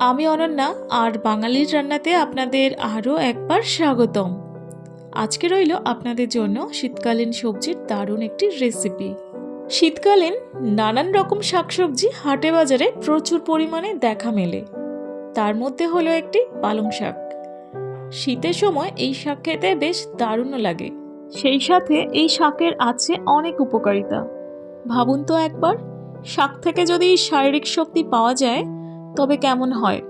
আমি অনন্যা, আর বাঙালির রান্নাতে আপনাদের আরও একবার স্বাগতম। আজকে রইল আপনাদের জন্য শীতকালীন সবজির দারুণ একটি রেসিপি। শীতকালীন নানান রকম শাকসবজি হাটে বাজারে প্রচুর পরিমাণে দেখা মেলে। তার মধ্যে হলো একটি পালং শাক। শীতের সময় এই শাক খেতে বেশ দারুণও লাগে। সেই সাথে এই শাকের আছে অনেক উপকারিতা। ভাবুন তো একবার, শাক থেকে যদি শারীরিক শক্তি পাওয়া যায় তবে কেমন হয়?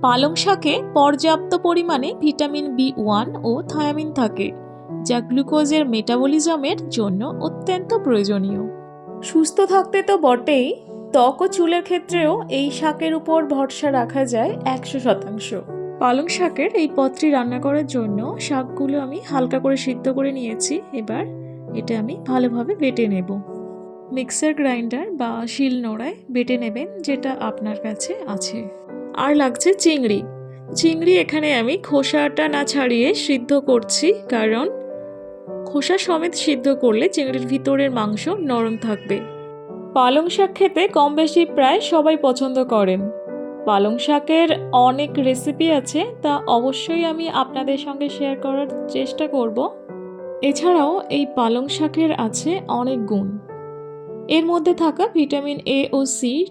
পালং শাকে পর্যাপ্ত পরিমাণে ভিটামিন বি ওয়ান ও থায়ামিন থাকে যা গ্লুকোজের মেটাবলিজমের জন্য অত্যন্ত প্রয়োজনীয়। সুস্থ থাকতে তো বটেই ত্বক ও চুলের ক্ষেত্রেও এই শাকের উপর ভরসা রাখা যায় একশো শতাংশ। পালং শাকের এই পদটি রান্না করার জন্য শাকগুলো আমি হালকা করে সিদ্ধ করে নিয়েছি এবার এটা আমি ভালোভাবে বেটে নেব। মিক্সার গ্রাইন্ডার বা শিল নোড়ায় বেটে নেবেন, যেটা আপনার কাছে আছে। আর লাগছে চিংড়ি। চিংড়ি এখানে আমি খোসাটা না ছাড়িয়ে সিদ্ধ করছি, কারণ খোসা সমেত সিদ্ধ করলে চিংড়ির ভিতরের মাংস নরম থাকবে। পালং শাক খেতে কম বেশি প্রায় সবাই পছন্দ করেন। পালং শাকের অনেক রেসিপি আছে, তা অবশ্যই আমি আপনাদের সঙ্গে শেয়ার করার চেষ্টা করব। এছাড়াও এই পালং শাকের আছে অনেক গুণ। এর মধ্যে থাকা ভিটামিন এ ও সি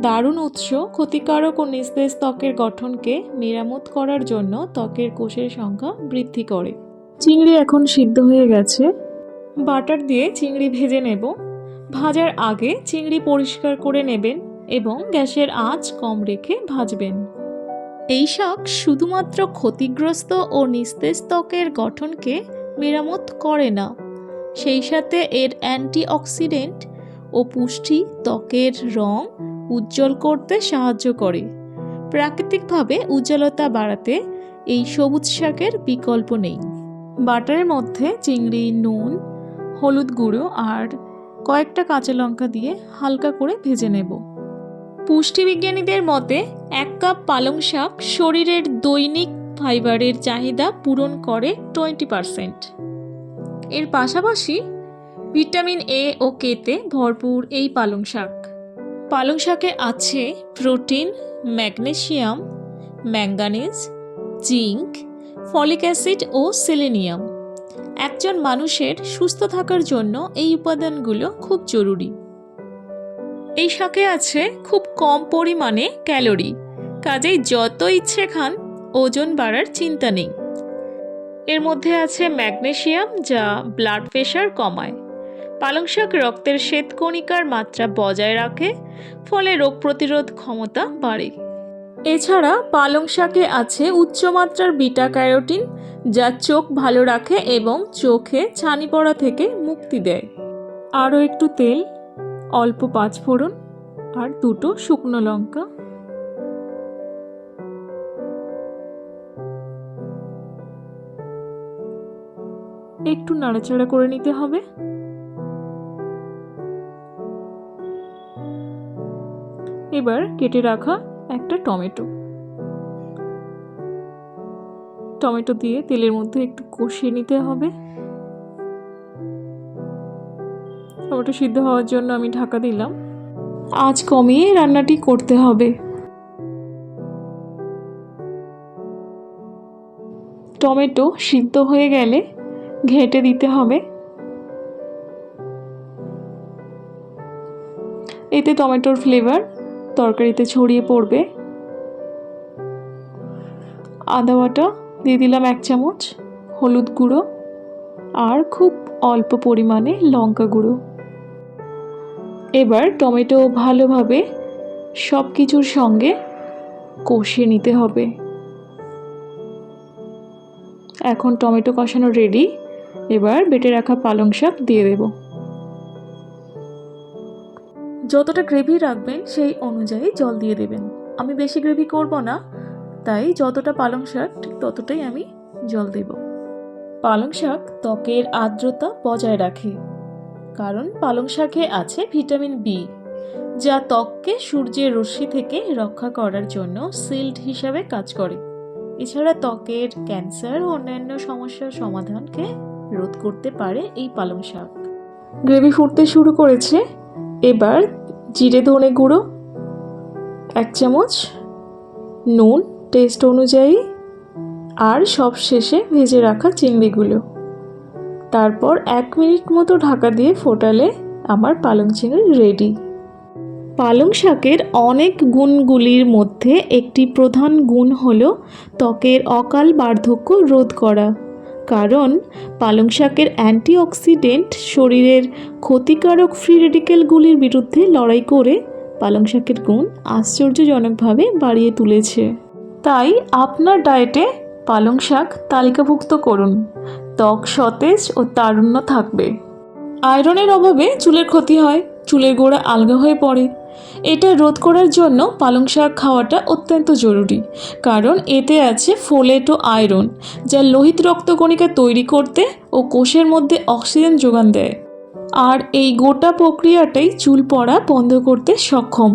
দারুণ উৎস ক্ষতিকারক ও নিস্তেজ ত্বকের গঠনকে মেরামত করার জন্য ত্বকের কোষের সংখ্যা বৃদ্ধি করে। চিংড়ি এখন সিদ্ধ হয়ে গেছে। বাটার দিয়ে চিংড়ি ভেজে নেব। ভাজার আগে চিংড়ি পরিষ্কার করে নেবেন এবং গ্যাসের আঁচ কম রেখে ভাজবেন। এই শাক শুধুমাত্র ক্ষতিগ্রস্ত ও নিস্তেজ ত্বকের গঠনকে মেরামত করে না সেই সাথে এর অ্যান্টিঅক্সিডেন্ট ও পুষ্টি ত্বকের রং উজ্জ্বল করতে সাহায্য করে। প্রাকৃতিকভাবে উজ্জ্বলতা বাড়াতে এই সবুজ শাকের বিকল্প নেই। বাটারের মধ্যে চিংড়ি, নুন, হলুদ গুঁড়ো আর কয়েকটা কাঁচা লঙ্কা দিয়ে হালকা করে ভেজে নেব। পুষ্টিবিজ্ঞানীদের মতে এক কাপ পালং শাক শরীরের দৈনিক ফাইবারের চাহিদা পূরণ করে টোয়েন্টি পারসেন্ট। এর পাশাপাশি ভিটামিন এ ও কেতে ভরপুর এই পালং শাক। পালং শাকে আছে protein magnesium manganese zinc folic acid ও সেলেনিয়াম। একজন মানুষের সুস্থ থাকার জন্য এই উপাদানগুলো খুব জরুরি। এই শাকে আছে খুব কম পরিমাণে ক্যালোরি, কাজেই যত ইচ্ছে খান, ওজন বাড়ার চিন্তা নেই। এর মধ্যে আছে ম্যাগনেসিয়াম যা ব্লাড প্রেশার কমায়। পালং শাক রক্তের শ্বেতকণিকার মাত্রা বজায় রাখে, ফলে রোগ প্রতিরোধ ক্ষমতা বাড়ে। এছাড়া পালং শাকে আছে উচ্চমাত্রার বিটা ক্যারোটিন যা চোখ ভালো রাখে এবং চোখে ছানি পড়া থেকে মুক্তি দেয়। আরও একটু তেল, অল্প পাঁচফোড়ন আর দুটো শুকনো লঙ্কা। একটু নাড়াচাড়া করে নিতে হবে। এবার কেটে রাখা একটা টমেটো। টমেটো দিয়ে তেলের মধ্যে একটু কষিয়ে নিতে হবে। টমেটো সিদ্ধ হওয়ার জন্য আমি ঢাকা দিলাম। আজ কমিয়ে রান্নাটি করতে হবে। টমেটো সিদ্ধ হয়ে গেলে ঘেঁটে দিতে হবে। এতে টমেটোর ফ্লেভার তরকারিতে ছড়িয়ে পড়বে। আদা বাটা দিয়ে দিলাম এক চামচ, হলুদ গুঁড়ো আর খুব অল্প পরিমাণে লঙ্কা গুঁড়ো। এবার টমেটো ভালোভাবে সব কিছুর সঙ্গে কষিয়ে নিতে হবে। এখন টমেটো কষানো রেডি এবার বেটে রাখা পালং শাক দিয়ে দেব। যতটা গ্রেভি রাখবেন, সেই অনুযায়ী জল দিয়ে দেবেন। আমি বেশি গ্রেভি করব না, তাই যতটা পালং শাক, ঠিক ততটাই আমি জল দেব। পালং শাক ত্বকের আর্দ্রতা বজায় রাখে, কারণ পালং শাকে আছে ভিটামিন বি যা ত্বককে সূর্যের রশ্মি থেকে রক্ষা করার জন্য সিল্ড হিসাবে কাজ করে। এছাড়া ত্বকের ক্যান্সার ও অন্যান্য সমস্যার সমাধানকে রোধ করতে পারে এই পালং শাক। গ্রেভি ফুটতে শুরু করেছে এবার জিরে ধনে গুঁড়ো, এক চামচ নুন টেস্ট অনুযায়ী, আর সব শেষে ভেজে রাখা চিংড়িগুলো। তারপর এক মিনিট মতো ঢাকা দিয়ে ফোটালে আমার পালং চিংড়ি রেডি পালং শাকের অনেক গুণগুলির মধ্যে একটি প্রধান গুণ হল ত্বকের অকাল বার্ধক্য রোধ করা। কারণ পালং শাকের অ্যান্টিঅক্সিডেন্ট শরীরের ক্ষতিকারক ফ্রি রেডিকেলগুলির বিরুদ্ধে লড়াই করে পালং শাকের গুণ আশ্চর্যজনকভাবে বাড়িয়ে তুলেছে। তাই আপনার ডায়েটে পালং শাক তালিকাভুক্ত করুন। ত্বক সতেজ ও তারুণ্য থাকবে। আয়রনের অভাবে চুলের ক্ষতি হয়, চুলের গোড়া আলগা হয়ে পড়ে। এটা রোধ করার জন্য পালং শাক খাওয়াটা অত্যন্ত জরুরি, কারণ এতে আছে ফোলেট ও আয়রন যা লোহিত রক্তকণিকা তৈরি করতে ও কোষের মধ্যে অক্সিজেন যোগান দেয়। আর এই গোটা প্রক্রিয়াটাই চুল পড়া বন্ধ করতে সক্ষম।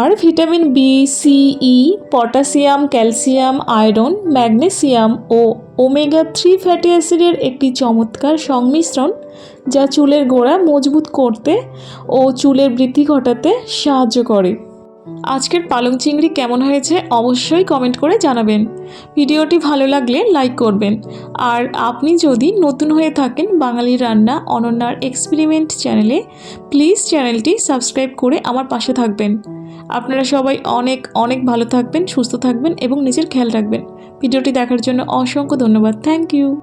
আর vitamin B C E potassium, calcium iron magnesium ও ওমেগা থ্রি ফ্যাটি অ্যাসিডের একটি চমৎকার সংমিশ্রণ যা চুলের গোড়া মজবুত করতে ও চুলের বৃদ্ধি ঘটাতে সাহায্য করে। আজকের পালং চিংড়ি কেমন হয়েছে অবশ্যই কমেন্ট করে জানাবেন। ভিডিওটি ভালো লাগলে লাইক করবেন। আর আপনি যদি নতুন হয়ে থাকেন বাঙালি রান্না অনন্যার এক্সপেরিমেন্ট চ্যানেলে প্লিজ চ্যানেলটি সাবস্ক্রাইব করে আমার পাশে থাকবেন। আপনারা সবাই অনেক অনেক ভালো থাকবেন, সুস্থ থাকবেন এবং নিজের খেয়াল রাখবেন। ভিডিওটি দেখার জন্য অসংখ্য ধন্যবাদ। Thank you